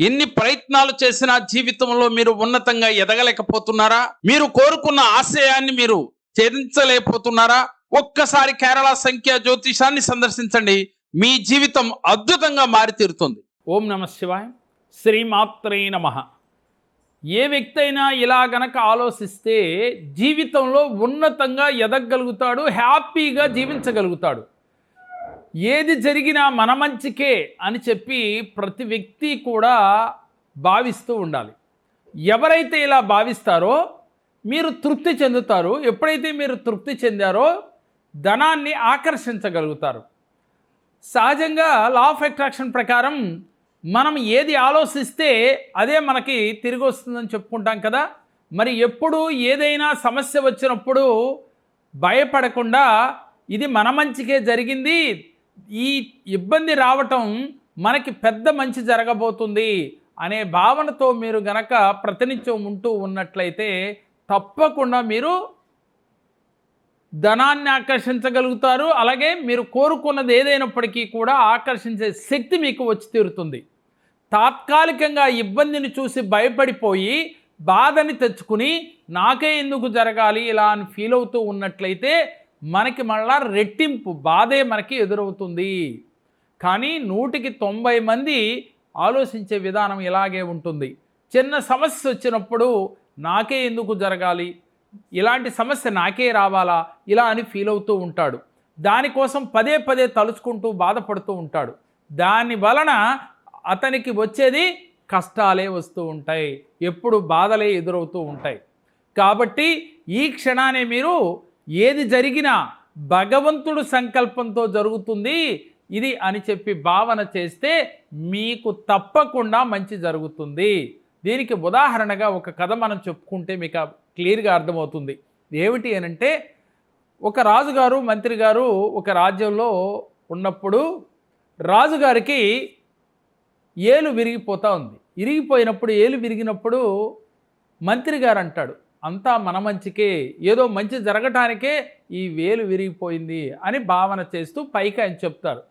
ఎన్ని ప్రయత్నాలు చేసినా జీవితంలో మీరు ఉన్నతంగా ఎదగలేకపోతున్నారా? మీరు కోరుకున్న ఆశయాన్ని మీరు ఛేదించలేకపోతున్నారా? ఒక్కసారి కేరళ సంఖ్య జ్యోతిషాన్ని సందర్శించండి. మీ జీవితం అద్భుతంగా మారి తీరుతుంది ఓం నమ శివాయ. శ్రీమాత్రే నమ. ఏ వ్యక్తి అయినా ఇలా గనక ఆలోచిస్తే జీవితంలో ఉన్నతంగా ఎదగగలుగుతాడు హ్యాపీగా జీవించగలుగుతాడు. ఏది జరిగినా మన మంచికే అని చెప్పి ప్రతి వ్యక్తి కూడా భావిస్తూ ఉండాలి. ఎవరైతే ఇలా భావిస్తారో మీరు తృప్తి చెందుతారు. ఎప్పుడైతే మీరు తృప్తి చెందారో ధనాన్ని ఆకర్షించగలుగుతారు. సహజంగా లా ఆఫ్ అట్రాక్షన్ ప్రకారం మనం ఏది ఆలోచిస్తే అదే మనకి తిరిగి వస్తుందని చెప్పుకుంటాం కదా. మరి ఎప్పుడు ఏదైనా సమస్య వచ్చినప్పుడు భయపడకుండా ఇది మన మంచికే జరిగింది ఈ ఇబ్బంది రావటం మనకి పెద్ద మంచి జరగబోతుంది అనే భావనతో మీరు గనక ప్రతినిత్యం ఉంటూ ఉన్నట్లయితే తప్పకుండా మీరు ధనాన్ని ఆకర్షించగలుగుతారు. అలాగే మీరు కోరుకున్నది ఏదైనప్పటికీ కూడా ఆకర్షించే శక్తి మీకు వచ్చి తీరుతుంది. తాత్కాలికంగా ఇబ్బందిని చూసి భయపడిపోయి బాధని తెచ్చుకుని నాకే ఎందుకు జరగాలి ఇలా అని ఫీల్ అవుతూ ఉన్నట్లయితే మనకి మళ్ళా రెట్టింపు బాధే మనకి ఎదురవుతుంది. కానీ నూటికి తొంభై మంది ఆలోచించే విధానం ఇలాగే ఉంటుంది. చిన్న సమస్య వచ్చినప్పుడు నాకే ఎందుకు జరగాలి? ఇలాంటి సమస్య నాకే రావాలా? ఇలా అని ఫీల్ అవుతూ ఉంటాడు. దానికోసం పదే పదే తలుచుకుంటూ బాధపడుతూ ఉంటాడు. దాని వలన అతనికి వచ్చేది కష్టాలే వస్తూ ఉంటాయి. ఎప్పుడు బాధలే ఎదురవుతూ ఉంటాయి. కాబట్టి ఈ క్షణాన్ని మీరు ఏది జరిగినా భగవంతుడు సంకల్పంతో జరుగుతుంది. ఇది అని చెప్పి భావన చేస్తే మీకు తప్పకుండా మంచి జరుగుతుంది. దీనికి ఉదాహరణగా ఒక కథ మనం చెప్పుకుంటే మీకు క్లియర్గా అర్థమవుతుంది. ఏమిటి అని అంటే ఒక రాజుగారు మంత్రి గారు ఒక రాజ్యంలో ఉన్నప్పుడు రాజుగారికి ఏలు విరిగిపోతూ ఉంది. విరిగిపోయినప్పుడు ఏలు విరిగినప్పుడు మంత్రి గారు అంటాడు అంతా మన మంచికే ఏదో మంచి జరగటానికే ఈ వేలు విరిగిపోయింది అని భావన చేస్తూ పైకి ఆయన చెప్తారు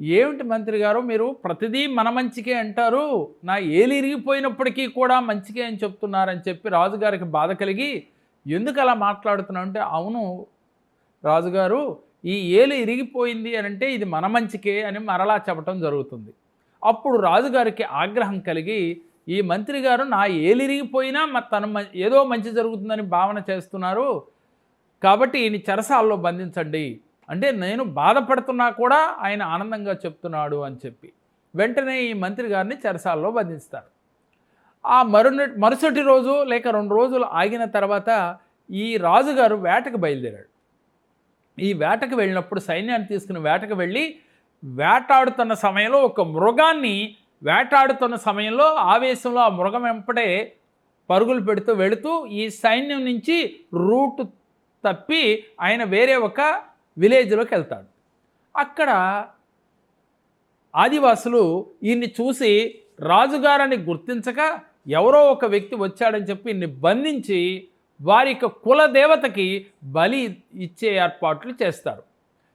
ఏమిటి మంత్రి గారు మీరు ప్రతిదీ మన మంచికే అంటారు నా ఏలు ఇరిగిపోయినప్పటికీ కూడా మంచికే అని చెప్తున్నారని చెప్పి రాజుగారికి బాధ కలిగి ఎందుకు అలా మాట్లాడుతున్నావు అంటే అవును రాజుగారు ఈ ఏలు ఇరిగిపోయింది అని అంటే ఇది మన మంచికే అని మరలా చెప్పటం జరుగుతుంది. అప్పుడు రాజుగారికి ఆగ్రహం కలిగి ఈ మంత్రి గారు నా ఏలిరిగిపోయినా తన మ- ఏదో మంచి జరుగుతుందని భావన చేస్తున్నారు. కాబట్టి ఈయన చెరసాల్లో బంధించండి. అంటే నేను బాధపడుతున్నా కూడా ఆయన ఆనందంగా చెప్తున్నాడు అని చెప్పి. వెంటనే ఈ మంత్రి గారిని చెరసాల్లో బంధిస్తారు. ఆ మరున మరుసటి రోజు లేక రెండు రోజులు ఆగిన తర్వాత ఈ రాజుగారు వేటకు బయలుదేరాడు. ఈ వేటకు వెళ్ళినప్పుడు సైన్యాన్ని తీసుకుని వేటకు వెళ్ళి వేటాడుతున్న సమయంలో ఒక మృగాన్ని వేటాడుతున్న సమయంలో ఆవేశంలో ఆ మృగం వెంపటే పరుగులు పెడుతూ వెళుతూ ఈ సైన్యం నుంచి రూట్ తప్పి ఆయన వేరే ఒక విలేజ్లోకి వెళ్తాడు. అక్కడ ఆదివాసులు ఈయన్ని చూసి రాజుగారని గుర్తించక ఎవరో ఒక వ్యక్తి వచ్చాడని చెప్పి ఈయన్ని బంధించి వారి యొక్క కుల దేవతకి బలి ఇచ్చే ఏర్పాట్లు చేస్తారు.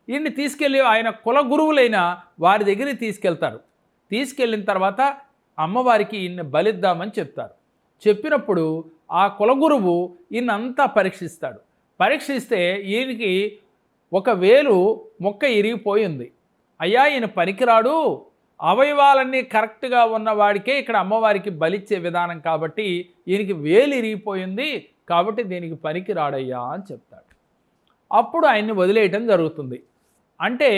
ఈయన్ని తీసుకెళ్ళి ఆయన కుల గురువులైన వారి దగ్గరికి తీసుకెళ్తారు. తీసుకెళ్ళిన తర్వాత అమ్మవారికి ఈయన్ని బలిద్దామని చెప్తారు. చెప్పినప్పుడు ఆ కులగురువు ఈయనంతా పరీక్షిస్తాడు. పరీక్షిస్తే ఈయనకి ఒక వేలు మొక్క ఇరిగిపోయింది అయ్యా ఈయన పనికిరాడు. అవయవాలన్నీ కరెక్ట్గా ఉన్నవాడికే ఇక్కడ అమ్మవారికి బలిచ్చే విధానం కాబట్టి ఈయనకి వేలు ఇరిగిపోయింది కాబట్టి దీనికి పనికిరాడయ్యా అని చెప్తాడు. అప్పుడు ఆయన్ని వదిలేయటం జరుగుతుంది. అంటే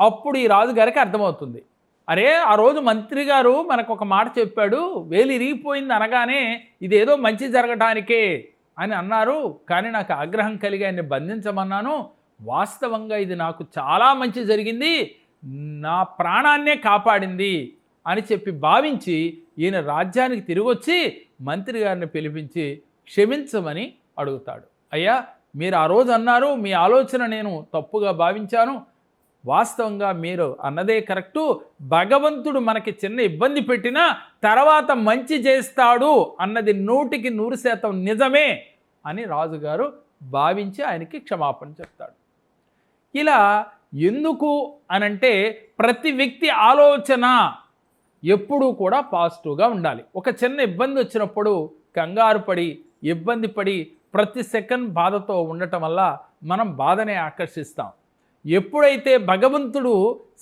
అప్పుడు ఈ రాజుగారికి అర్థమవుతుంది. అరే ఆ రోజు మంత్రి గారు మనకు ఒక మాట చెప్పాడు వేలు ఇరిగిపోయింది అనగానే ఇదేదో మంచి జరగటానికే అని అన్నారు. కానీ నాకు ఆగ్రహం కలిగి ఆయన్ని బంధించమన్నాను. వాస్తవంగా ఇది నాకు చాలా మంచి జరిగింది. నా ప్రాణాన్నే కాపాడింది అని చెప్పి భావించి ఈయన రాజ్యానికి తిరిగి వచ్చి మంత్రి గారిని పిలిపించి క్షమించమని అడుగుతాడు. అయ్యా మీరు ఆ రోజు అన్నారు మీ ఆలోచన నేను తప్పుగా భావించాను. వాస్తవంగా మీరు అన్నదే కరెక్టు. భగవంతుడు మనకి చిన్న ఇబ్బంది పెట్టినా తర్వాత మంచి చేస్తాడు అన్నది నూటికి నూరు శాతం నిజమే అని రాజుగారు భావించి ఆయనకి క్షమాపణ చెప్తాడు. ఇలా ఎందుకు అనంటే ప్రతి వ్యక్తి ఆలోచన ఎప్పుడూ కూడా పాజిటివ్గా ఉండాలి. ఒక చిన్న ఇబ్బంది వచ్చినప్పుడు కంగారు పడి ఇబ్బంది పడి ప్రతి సెకండ్ బాధతో ఉండటం వల్ల మనం బాధనే ఆకర్షిస్తాం. ఎప్పుడైతే భగవంతుడు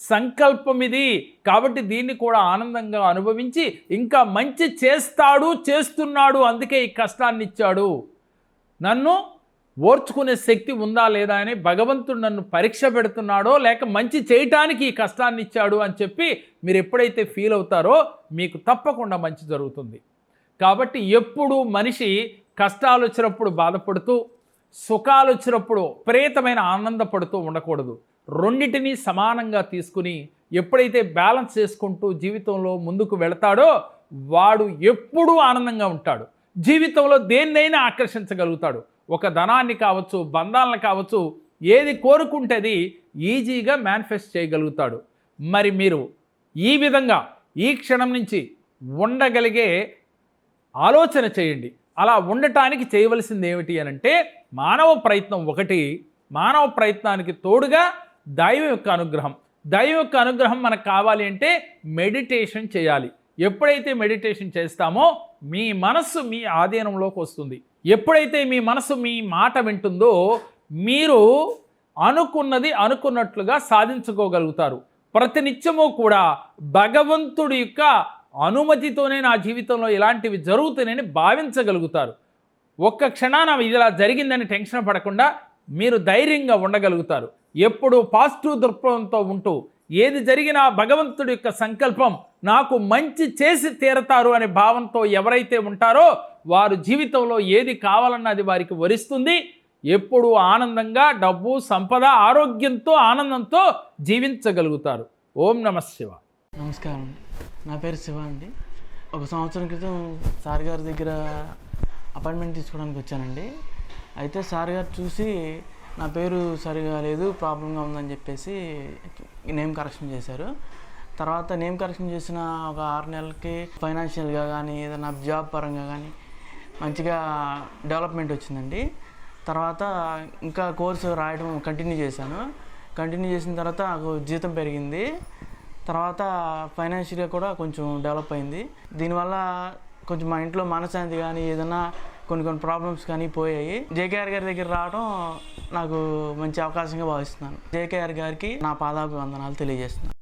సంకల్పం ఇది కాబట్టి దీన్ని కూడా ఆనందంగా అనుభవించి ఇంకా మంచి చేస్తాడు చేస్తున్నాడు అందుకే ఈ కష్టాన్ని ఇచ్చాడు. నన్ను ఓర్చుకునే శక్తి ఉందా లేదా అని భగవంతుడు నన్ను పరీక్ష పెడుతున్నాడో లేక మంచి చేయటానికి ఈ కష్టాన్ని ఇచ్చాడు అని చెప్పి మీరు ఎప్పుడైతే ఫీల్ అవుతారో మీకు తప్పకుండా మంచి జరుగుతుంది. కాబట్టి ఎప్పుడు మనిషి కష్టాలు వచ్చినప్పుడు బాధపడుతూ సుఖాలు వచ్చినప్పుడు ప్రేతమైన ఆనందపడుతూ ఉండకూడదు. రెండింటిని సమానంగా తీసుకుని ఎప్పుడైతే బ్యాలెన్స్ చేసుకుంటూ జీవితంలో ముందుకు వెళతాడో వాడు ఎప్పుడూ ఆనందంగా ఉంటాడు. జీవితంలో దేన్నైనా ఆకర్షించగలుగుతాడు. ఒక ధనాన్ని కావచ్చు బంధాలను కావచ్చు ఏది కోరుకుంటేది ఈజీగా మేనిఫెస్ట్ చేయగలుగుతాడు. మరి మీరు ఈ విధంగా ఈ క్షణం నుంచి ఉండగలిగే ఆలోచన చేయండి. అలా ఉండటానికి చేయవలసింది ఏమిటి అని అంటే మానవ ప్రయత్నం ఒకటి మానవ ప్రయత్నానికి తోడుగా దైవం యొక్క అనుగ్రహం. దైవం యొక్క అనుగ్రహం మనకు కావాలి అంటే మెడిటేషన్ చేయాలి. ఎప్పుడైతే మెడిటేషన్ చేస్తామో మీ మనస్సు మీ ఆధీనంలోకి వస్తుంది. ఎప్పుడైతే మీ మనసు మీ మాట వింటుందో మీరు అనుకున్నది అనుకున్నట్లుగా సాధించుకోగలుగుతారు. ప్రతినిత్యము కూడా భగవంతుడి యొక్క అనుమతితోనే నా జీవితంలో ఇలాంటివి జరుగుతున్నాయని భావించగలుగుతారు. ఒక్క క్షణాన ఇలా జరిగిందని టెన్షన్ పడకుండా మీరు ధైర్యంగా ఉండగలుగుతారు. ఎప్పుడు పాజిటివ్ దృక్పథంతో ఉంటూ ఏది జరిగినా భగవంతుడి యొక్క సంకల్పం నాకు మంచి చేసి తీరతారు అనే భావంతో ఎవరైతే ఉంటారో వారు జీవితంలో ఏది కావాలన్నది వారికి వరిస్తుంది. ఎప్పుడు ఆనందంగా డబ్బు సంపద ఆరోగ్యంతో ఆనందంతో జీవించగలుగుతారు. ఓం నమ శివ నమస్కారం. నా పేరు శివ అండి. ఒక సంవత్సరం క్రితం సార్ గారి దగ్గర అపాయింట్మెంట్ తీసుకోవడానికి వచ్చానండి. అయితే సార్ గారు చూసి నా పేరు సరిగా లేదు ప్రాబ్లంగా ఉందని చెప్పేసి నేమ్ కరెక్షన్ చేశారు. తర్వాత నేమ్ కరెక్షన్ చేసిన ఒక ఆరు నెలలకి ఫైనాన్షియల్గా కానీ ఏదైనా జాబ్ పరంగా కానీ మంచిగా డెవలప్మెంట్ వచ్చిందండి. తర్వాత ఇంకా కోర్సు రాయడం కంటిన్యూ చేశాను. కంటిన్యూ చేసిన తర్వాత నాకు జీతం పెరిగింది. తర్వాత ఫైనాన్షియల్గా కూడా కొంచెం డెవలప్ అయింది. దీనివల్ల కొంచెం మా ఇంట్లో మనశ్శాంతి కానీ ఏదైనా కొన్ని కొన్ని ప్రాబ్లమ్స్ కానీ పోయాయి. జేకేఆర్ గారి దగ్గర రావడం నాకు మంచి అవకాశంగా భావిస్తున్నాను. జేకేఆర్ గారికి నా పాదాభివందనాలు తెలియజేస్తున్నాను.